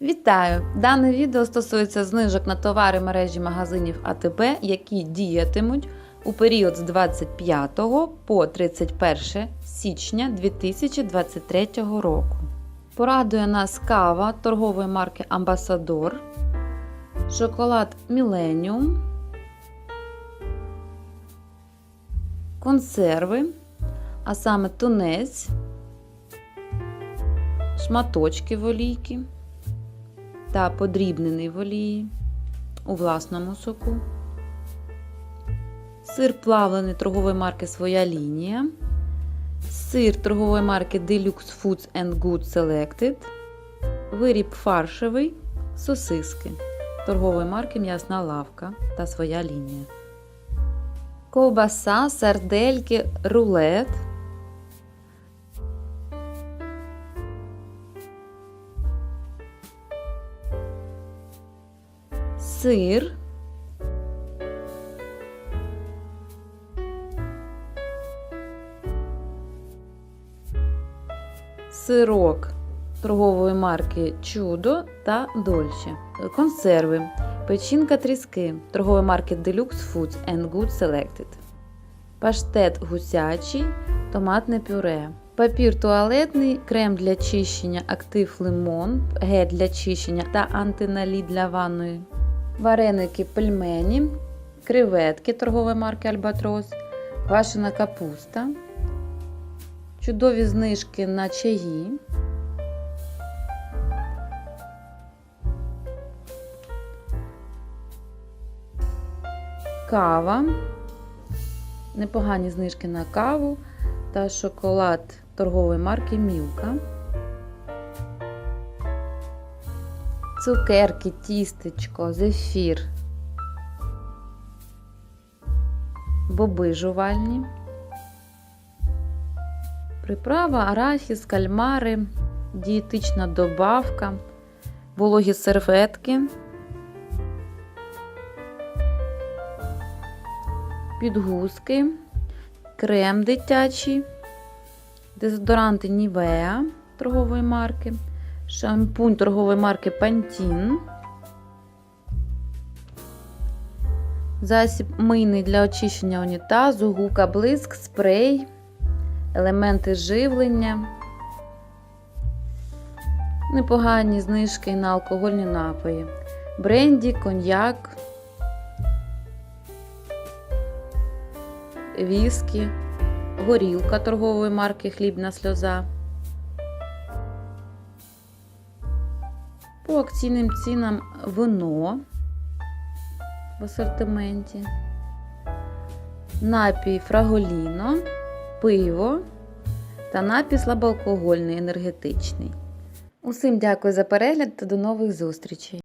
Вітаю! Дане відео стосується знижок на товари мережі магазинів АТБ, які діятимуть у період з 25 по 31 січня 2023 року. Порадує нас кава торгової марки Амбасадор, шоколад Міленіум, консерви, а саме тунець, шматочки в олійки та подрібнений в олії у власному соку, сир плавлений торгової марки Своя лінія, сир торгової марки Deluxe Foods and Good Selected, виріб фаршевий, сосиски торгової марки М'ясна лавка та Своя лінія. Ковбаса, сардельки, рулет. Сир. Сирок торгової марки Чудо та Дольче. Консерви. Печінка тріски торгової марки Deluxe Foods and Good Selected. Паштет гусячий, томатне пюре. Папір туалетний, крем для чищення, актив лимон, гель для чищення та антиналіт для ванної. Вареники пельмені, креветки торгової марки Альбатрос, квашена капуста, чудові знижки на чаї. Кава, непогані знижки на каву та шоколад торгової марки Мілка. Цукерки, тістечко, зефір, боби жувальні, приправа, арахіс, кальмари, дієтична добавка, вологі серветки, підгузки, крем дитячий, дезодоранти Нівеа торгової марки шампунь торгової марки Pantene, засіб мийний для очищення унітазу, губка блиск, спрей, елементи живлення, непогані знижки на алкогольні напої, бренді, коньяк, віскі, горілка торгової марки Хлібна сльоза. По акційним цінам вино в асортименті, напій фраголіно, пиво та напій слабоалкогольний енергетичний. Усім дякую за перегляд та до нових зустрічей!